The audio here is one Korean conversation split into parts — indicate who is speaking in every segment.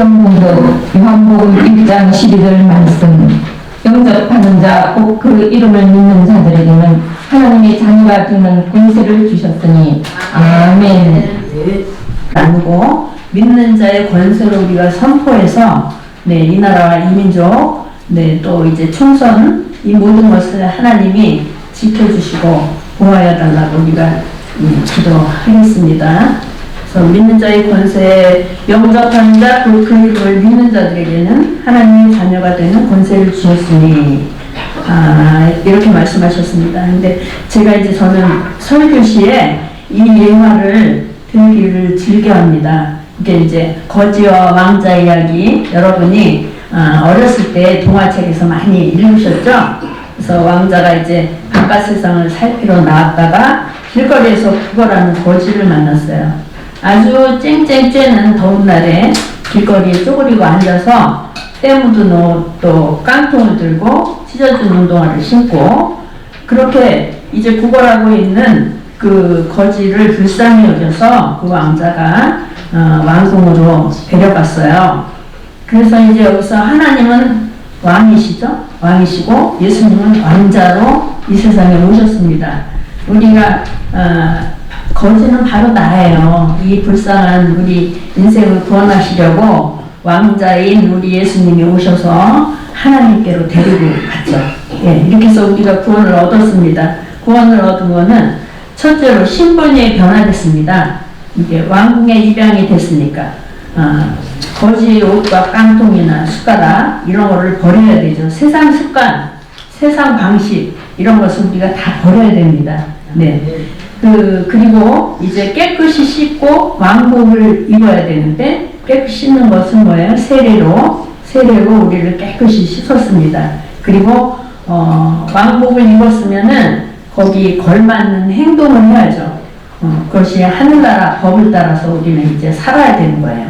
Speaker 1: 성경공부 요한복음 1장 12절 말씀. 영접하는 자 곧 그 이름을 믿는 자들에게는 하나님의 자녀가 되는 권세를 주셨으니 아멘.
Speaker 2: 나누고 믿는 자의 권세로 우리가 선포해서 네, 이 나라와 이 민족 네, 또 이제 총선 이 모든 것을 하나님이 지켜주시고 보호하여 달라고 우리가 음, 기도하겠습니다. 그래서 믿는 자의 권세 영접하는 자, 그, 그 이름을 믿는 자들에게는 하나님의 자녀가 되는 권세를 주셨으니 아, 이렇게 말씀하셨습니다. 근데 제가 이제 저는 설교 시에 이 예화를 들기를 즐겨 합니다. 이게 이제 거지와 왕자 이야기 여러분이 아, 어렸을 때 동화책에서 많이 읽으셨죠? 그래서 왕자가 이제 바깥 세상을 살피러 나왔다가 길거리에서 구걸하는 거지를 만났어요. 아주 쨍쨍 쬐는 더운 날에 길거리에 쪼그리고 앉아서 때 묻은 옷 또 깡통을 들고 찢어진 운동화를 신고 그렇게 이제 구걸하고 있는 그 거지를 불쌍히 여겨서 그 왕자가 어, 왕궁으로 데려갔어요. 그래서 이제 여기서 하나님은 왕이시죠? 왕이시고 예수님은 왕자로 이 세상에 오셨습니다. 우리가 어, 거지는 바로 나예요. 이 불쌍한 우리 인생을 구원하시려고 왕자인 우리 예수님이 오셔서 하나님께로 데리고 갔죠. 예, 이렇게 해서 우리가 구원을 얻었습니다. 구원을 얻은 거는 첫째로 신분이 변화됐습니다. 이게 왕궁의 입양이 됐으니까 아, 거지 옷과 깡통이나 숟가락 이런 거를 버려야 되죠. 세상 습관, 세상 방식 이런 것을 우리가 다 버려야 됩니다. 네. 그 그리고 이제 깨끗이 씻고 왕복을 입어야 되는데 깨끗이 씻는 것은 뭐예요? 세례로 세례로 우리를 깨끗이 씻었습니다. 그리고 어, 왕복을 입었으면은 거기 걸맞는 행동을 해야죠. 어, 그것이 하늘나라 법을 따라서 우리는 이제 살아야 되는 거예요.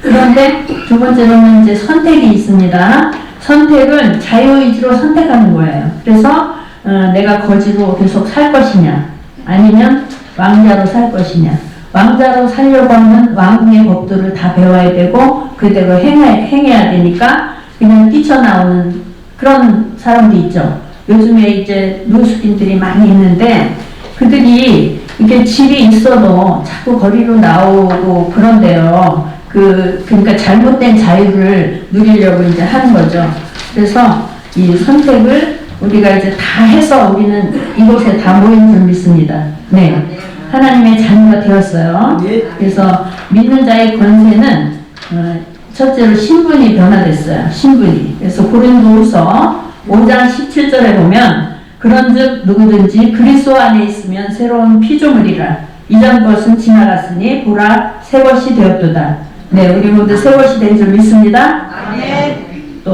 Speaker 2: 그런데 두 번째로는 이제 선택이 있습니다. 선택은 자유의지로 선택하는 거예요. 그래서 어, 내가 거지로 계속 살 것이냐, 아니면 왕자로 살 것이냐. 왕자로 살려고 하면 왕궁의 법들을 다 배워야 되고 그대로 행해, 행해야 되니까 그냥 뛰쳐나오는 그런 사람도 있죠. 요즘에 이제 노숙인들이 많이 있는데 그들이 이게 질이 있어도 자꾸 거리로 나오고 그런데요. 그, 그러니까 잘못된 자유를 누리려고 이제 하는 거죠. 그래서 이 선택을 우리가 이제 다 해서 우리는 이곳에 다 모인 줄 믿습니다. 네. 하나님의 자녀가 되었어요. 그래서 믿는 자의 권세는 어, 첫째로 신분이 변화됐어요. 신분이. 그래서 고린도후서 5장 17절에 보면 그런즉 누구든지 그리스도 안에 있으면 새로운 피조물이라 이전 것은 지나갔으니 보라 새 것이 되었도다. 네, 우리 모두 새 것이 된 줄 믿습니다.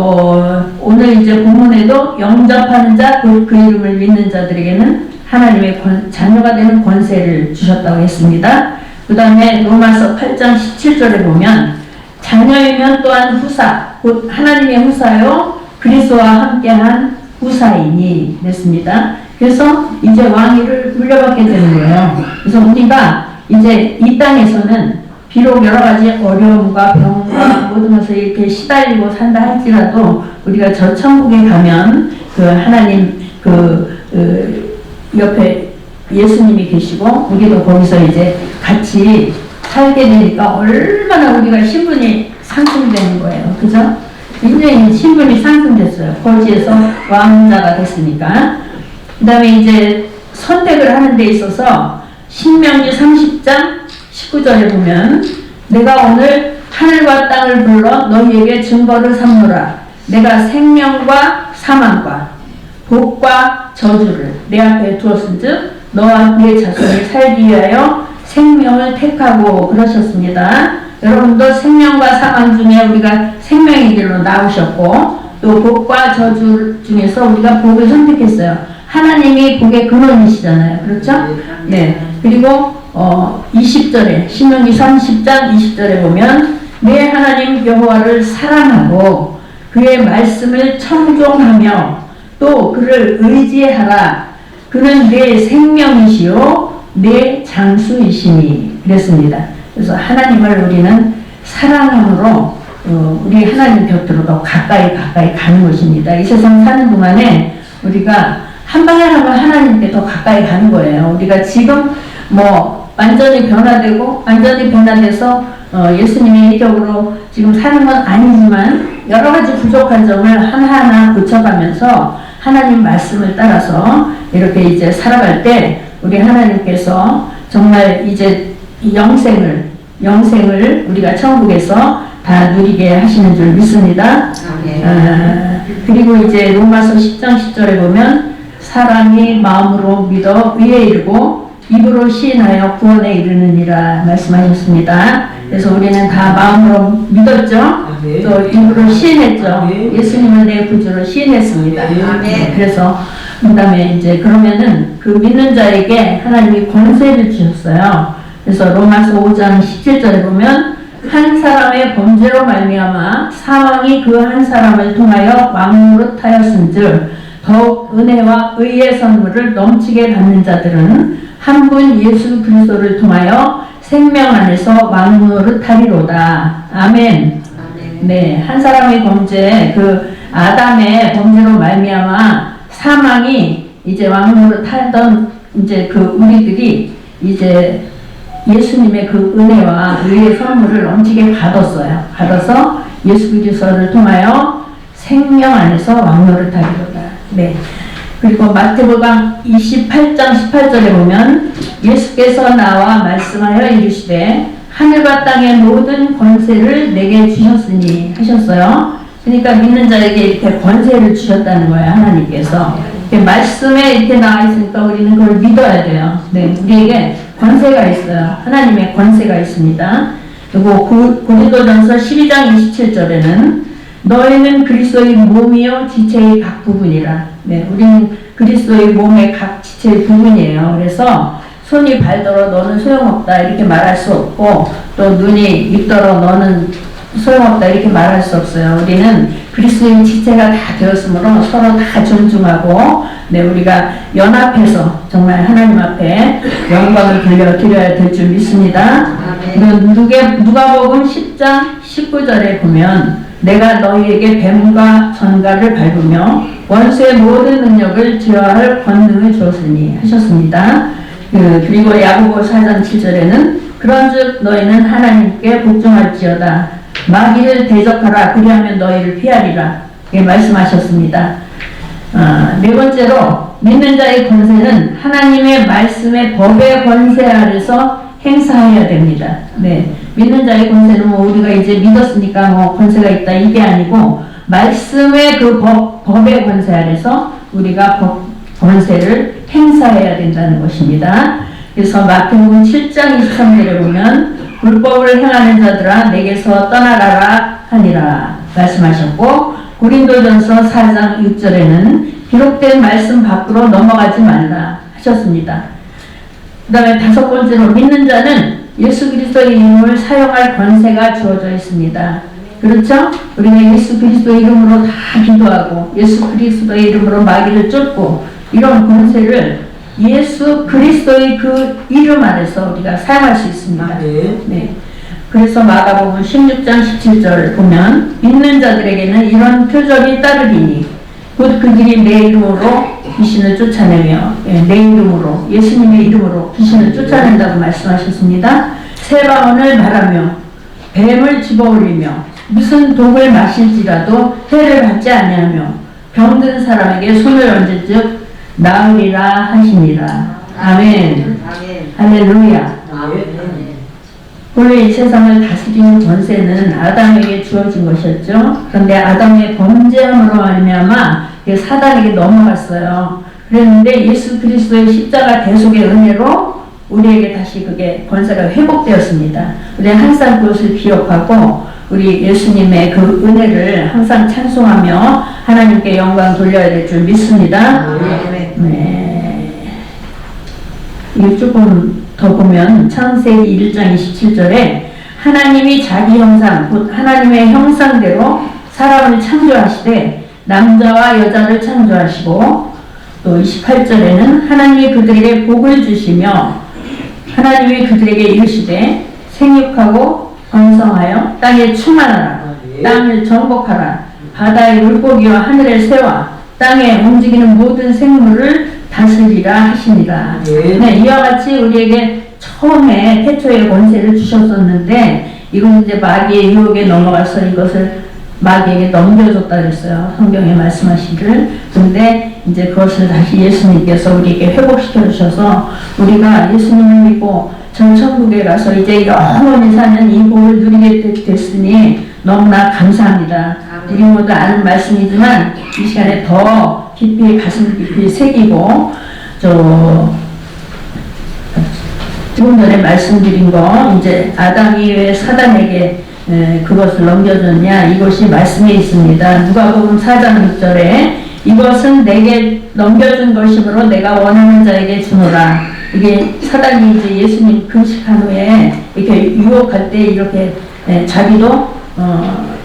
Speaker 2: 또 오늘 이제 본문에도 영접하는 자, 그, 그 이름을 믿는 자들에게는 하나님의 권, 자녀가 되는 권세를 주셨다고 했습니다. 그 다음에 로마서 8장 17절에 보면 자녀이면 또한 후사, 곧 하나님의 후사요 그리스도와 함께한 후사이니 됐습니다. 그래서 이제 왕위를 물려받게 되는 거예요. 그래서 우리가 이제 이 땅에서는 비록 여러 가지 어려움과 병과 모든 것을 이렇게 시달리고 산다 할지라도 우리가 저 천국에 가면 그 하나님 그, 그 옆에 예수님이 계시고 우리도 거기서 이제 같이 살게 되니까 얼마나 우리가 신분이 상승되는 거예요. 그죠? 굉장히 신분이 상승됐어요. 거지에서 왕자가 됐으니까. 그 다음에 이제 선택을 하는 데 있어서 신명기 30장 19절에 보면 내가 오늘 하늘과 땅을 불러 너희에게 증거를 삼노라. 내가 생명과 사망과 복과 저주를 내 앞에 두었은즉 너와 네 자손이 살기 위하여 생명을 택하고 그러셨습니다. 여러분도 생명과 사망 중에 우리가 생명의 길로 나오셨고 또 복과 저주 중에서 우리가 복을 선택했어요. 하나님이 복의 근원이시잖아요. 그렇죠? 네. 그리고 어 20절에 신명기 30장 20절에 보면 내 하나님 여호와를 사랑하고 그의 말씀을 청종하며 또 그를 의지하라. 그는 내 생명이시요 내 장수이시니 그랬습니다. 그래서 하나님을 우리는 사랑함으로 어, 우리 하나님 곁으로 더 가까이 가까이 가는 것입니다. 이 세상 사는 동안에 우리가 한 방에 하면 하나님께 더 가까이 가는 거예요. 우리가 지금 뭐 완전히 변화되고 완전히 변화돼서 어, 예수님의 인격으로 지금 사는 건 아니지만 여러 가지 부족한 점을 하나하나 고쳐가면서 하나님 말씀을 따라서 이렇게 이제 살아갈 때 우리 하나님께서 정말 이제 이 영생을 영생을 우리가 천국에서 다 누리게 하시는 줄 믿습니다. 아, 그리고 이제 로마서 10장 10절에 보면 사람이 마음으로 믿어 위에 이르고 입으로 시인하여 구원에 이르느니라 말씀하셨습니다. 그래서 우리는 다 마음으로 믿었죠. 또 입으로 시인했죠. 예수님을 내 구주로 시인했습니다.
Speaker 3: 아멘.
Speaker 2: 그래서 그다음에 이제 그러면은 그 믿는 자에게 하나님이 권세를 주셨어요. 그래서 로마서 5장 17절에 보면 한 사람의 범죄로 말미암아 사망이 그 한 사람을 통하여 왕노릇 하였은즉 더욱 은혜와 의의 선물을 넘치게 받는 자들은 한 분 예수 그리스도를 통하여 생명 안에서 왕노릇 하리로다. 아멘. 네, 한 사람의 범죄, 그 아담의 범죄로 말미암아 사망이 이제 왕노릇 하던 이제 그 우리들이 이제 예수님의 그 은혜와 의의 선물을 넘치게 받았어요. 받아서 예수 그리스도를 통하여 생명 안에서 왕노릇하리로다. 네. 그리고 마태복음 28장 18절에 보면 예수께서 나와 말씀하여 이르시되 하늘과 땅의 모든 권세를 내게 주셨으니 하셨어요. 그러니까 믿는 자에게 이렇게 권세를 주셨다는 거예요. 하나님께서. 말씀에 이렇게 나와 있으니까 우리는 그걸 믿어야 돼요. 네, 우리에게 권세가 있어요. 하나님의 권세가 있습니다. 그리고 고- 고린도전서 12장 27절에는 너희는 그리스도의 몸이요 지체의 각 부분이라. 네, 우리는 그리스도의 몸의 각 지체의 부분이에요. 그래서 손이 발더러 너는 소용없다 이렇게 말할 수 없고 또 눈이 입더러 너는 소용없다 이렇게 말할 수 없어요. 우리는 그리스도인 지체가 다 되었으므로 서로 다 존중하고 네 우리가 연합해서 정말 하나님 앞에 영광을 돌려 드려야 될 줄 믿습니다. 그 누가 누가복음 10장 19절에 보면 내가 너희에게 뱀과 전갈을 밟으며 원수의 모든 능력을 제어할 권능을 주었으니 하셨습니다. 그, 그리고 야고보 4장 7절에는 그런즉 너희는 하나님께 복종할지어다 마귀를 대적하라 그리하면 너희를 피하리라 이렇게 말씀하셨습니다. 아, 네 번째로 믿는 자의 권세는 하나님의 말씀의 법의 권세 아래서 행사해야 됩니다. 네, 믿는 자의 권세는 뭐 우리가 이제 믿었으니까 뭐 권세가 있다 이게 아니고 말씀의 그 법, 법의 권세 아래서 우리가 법 권세를 행사해야 된다는 것입니다. 그래서 마태복음 7장 23절에 보면 불법을 행하는 자들아 내게서 떠나가라 하니라 말씀하셨고 고린도전서 4장 6절에는 기록된 말씀 밖으로 넘어가지 말라 하셨습니다. 그 다음에 다섯 번째로 믿는 자는 예수 그리스도의 이름을 사용할 권세가 주어져 있습니다. 그렇죠? 우리가 예수 그리스도의 이름으로 다 기도하고 예수 그리스도의 이름으로 마귀를 쫓고 이런 권세를 예수 그리스도의 그 이름 아래서 우리가 사용할 수 있습니다. 네. 그래서 마가복음 16장 17절 보면 믿는 자들에게는 이런 표적이 따르리니 곧 그들이 내 이름으로 귀신을 쫓아내며 예, 내 이름으로 예수님의 이름으로 귀신을 쫓아낸다고 말씀하셨습니다. 새 방언을 말하며 뱀을 집어올리며 무슨 독을 마실지라도 해를 받지 아니하며 병든 사람에게 손을 얹은즉 나으리라 하시니라. 아멘. 할렐루야. 원래 이 세상을 다스리는 권세는 아담에게 주어진 것이었죠. 그런데 아담의 범죄함으로 말미암아 사단에게 넘어갔어요. 그랬는데 예수 그리스도의 십자가 대속의 은혜로 우리에게 다시 그게 권세가 회복되었습니다. 우리는 항상 그것을 기억하고 우리 예수님의 그 은혜를 항상 찬송하며 하나님께 영광 돌려야 될 줄 믿습니다. 네. 이거 조금 더 보면 창세기 1장 27절에 하나님이 자기 형상, 곧 하나님의 형상대로 사람을 창조하시되 남자와 여자를 창조하시고 또 28절에는 하나님이 그들에게 복을 주시며 하나님이 그들에게 이르시되 생육하고 번성하여 땅에 충만하라 땅을 정복하라. 바다의 물고기와 하늘의 새와 땅에 움직이는 모든 생물을 다스리라 하시니라.
Speaker 3: 예.
Speaker 2: 네, 이와 같이 우리에게 처음에 태초의 권세를 주셨었는데 이건 이제 마귀의 유혹에 넘어가서 이것을 마귀에게 넘겨줬다 그랬어요. 성경에 말씀하시기를. 근데 이제 그것을 다시 예수님께서 우리에게 회복시켜 주셔서 우리가 예수님을 믿고 전 천국에 가서 이제 영원히 사는 이 복을 누리게 됐- 됐으니 너무나 감사합니다. 우리 모두 아는 말씀이지만 이 시간에 더 깊이 가슴 깊이 새기고 저 조금 전에 말씀드린 거 이제 아담이 왜 사단에게 에, 그것을 넘겨줬냐 이것이 말씀에 있습니다. 누가복음 4장 6절에 이것은 내게 넘겨준 것이므로 내가 원하는 자에게 주노라. 이게 사단이 이제 예수님 금식한 후에 이렇게 유혹할 때 이렇게 에, 자기도 어,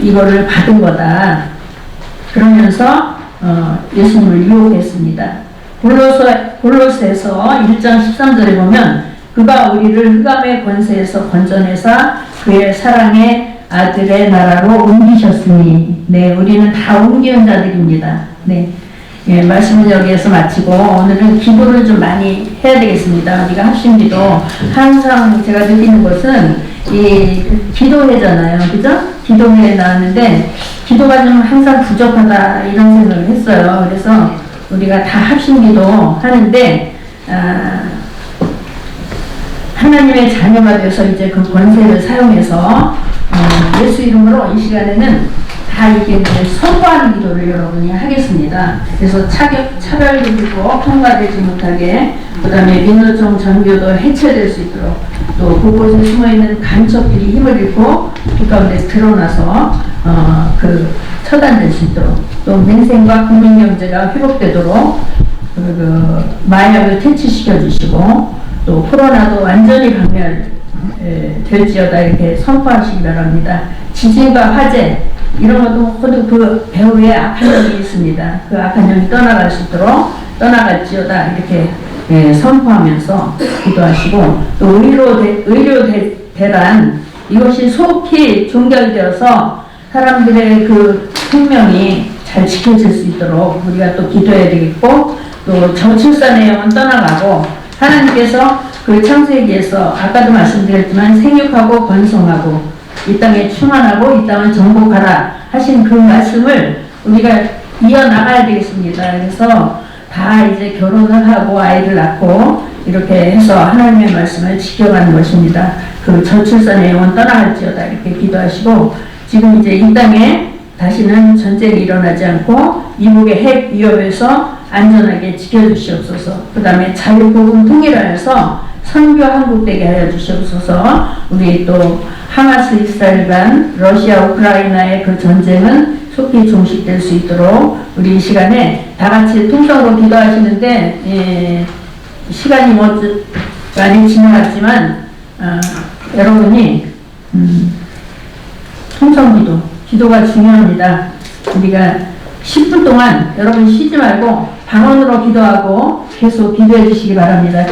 Speaker 2: 이거를 받은 거다. 그러면서 어, 예수님을 유혹했습니다. 골로서, 골로새서 1장 13절에 보면 그가 우리를 흑암의 권세에서 건져내사 그의 사랑의 아들의 나라로 옮기셨으니 네 우리는 다 옮기는 자들입니다. 네 예, 말씀을 여기에서 마치고 오늘은 기도를 좀 많이 해야 되겠습니다. 우리가 합심기도 항상 제가 느끼는 것은 이 기도회잖아요. 그죠? 기도회에 나왔는데 기도가 좀 항상 부족하다 이런 생각을 했어요. 그래서 우리가 다 합심기도 하는데 아, 하나님의 자녀가 돼서 이제 그 권세를 사용해서 어, 예수 이름으로 이 시간에는 다 이게 선포하는 기도를 여러분이 하겠습니다. 그래서 차별, 차별도 있고 통과되지 못하게 그 다음에 민노총 전교도 해체될 수 있도록 또 곳곳에 숨어있는 간첩들이 힘을 잃고 그 가운데 드러나서 어, 그 처단될 수 있도록 또 민생과 국민경제가 회복되도록 그, 그 마약을 퇴치시켜 주시고 또 코로나도 완전히 박멸 에, 될지어다 이렇게 선포하시기 바랍니다. 지진과 화재 이런 것도 모두 그 배후에 악한 영이 있습니다. 그 악한 영이 떠나갈 수 있도록 떠나갈지어다 이렇게 예, 선포하면서 기도하시고 또 의료 대, 의료 대, 대란 이것이 속히 종결되어서 사람들의 그 생명이 잘 지켜질 수 있도록 우리가 또 기도해야 되겠고 또 저출산의 영은 떠나가고 하나님께서 그 창세기에서 아까도 말씀드렸지만 생육하고 번성하고 이 땅에 충만하고 이 땅을 정복하라 하신 그 말씀을 우리가 이어나가야 되겠습니다. 그래서 다 이제 결혼을 하고 아이를 낳고 이렇게 해서 하나님의 말씀을 지켜가는 것입니다. 그 저출산의 영은 떠나갈지어다 이렇게 기도하시고 지금 이제 이 땅에 다시는 전쟁이 일어나지 않고 이북의 핵 위협에서 안전하게 지켜주시옵소서. 그 다음에 자유복음 통일하여서 선교 한국되게 하여 주시옵소서. 우리 또 하마스 이스라엘 간 러시아 우크라이나의 그 전쟁은 속히 종식될 수 있도록 우리 이 시간에 다 같이 통성으로 기도하시는데 예, 시간이 뭐좀 많이 지나갔지만 아, 여러분이 음, 통성 기도 기도가 중요합니다. 우리가 10분 동안 여러분 쉬지 말고 방언으로 기도하고 계속 기도해 주시기 바랍니다.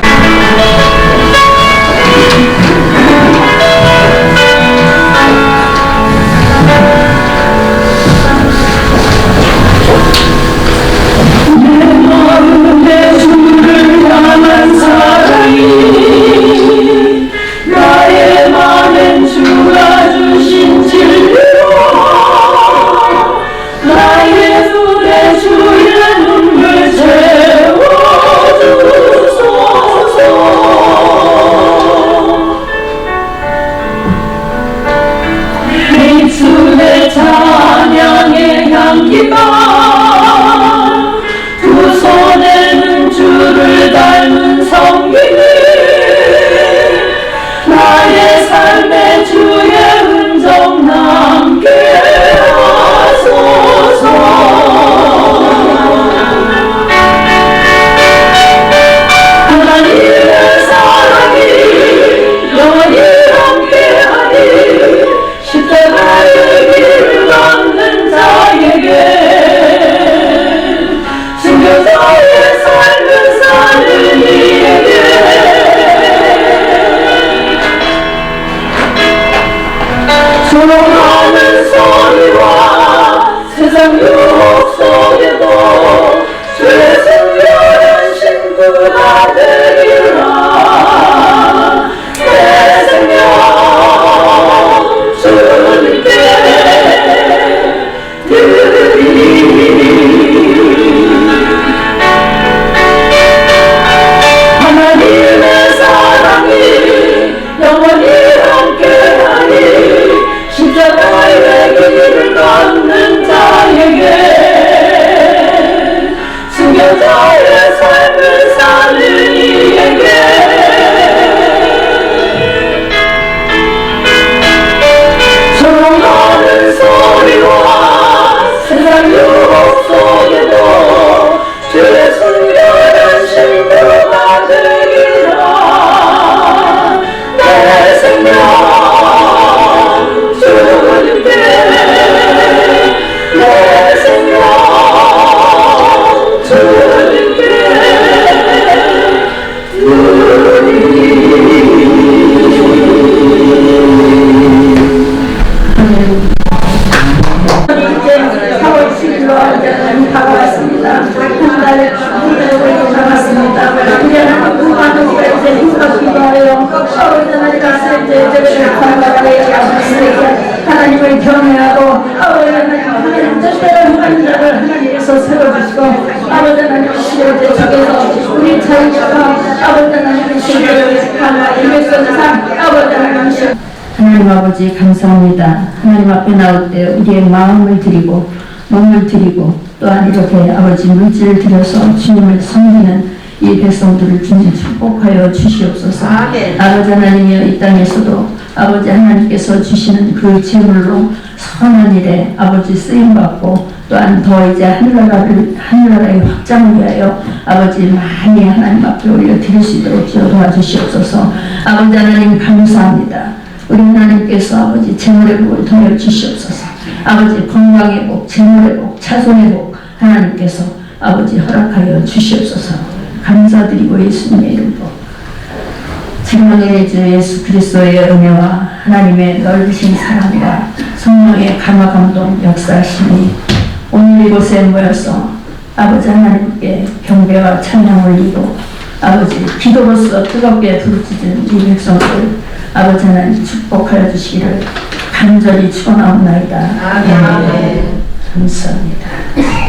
Speaker 3: 조롱
Speaker 2: 하나님 아버지 하나님 아버지 감사합니다. 하나님 앞에 나올 때 우리의 마음을 드리고 몸을 드리고 또한 이렇게 아버지 물질을 드려서 주님을 섬기는 이 백성들을 주님 축복하여 주시옵소서. 아버지 하나님이여 이 땅에서도 아버지 하나님께서 주시는 그 제물로 선한 일에 아버지 쓰임 받고 또한 더 이제 하늘나라를 하늘나라의 확장을 위하여 아버지 많이 하나님 앞에 올려 드릴 수 있도록 주여 도와주시옵소서. 아버지 하나님 감사합니다. 우리 하나님께서 아버지 재물의 복을 더하여 주시옵소서. 아버지 건강의 복, 재물의 복, 차손의 복 하나님께서 아버지 허락하여 주시옵소서. 감사드리고 예수님의 이름으로 생명의 주 예수 그리스도의 은혜와 하나님의 넓으신 사랑과 성령의 감화 감동 역사하시니 오늘 이곳에 모여서 아버지 하나님께 경배와 찬양 올리고 아버지 기도로서 뜨겁게 부르짖은 이 백성들 아버지 하나님 축복하여 주시기를 간절히 축원하옵나이다. 아멘. 감사합니다.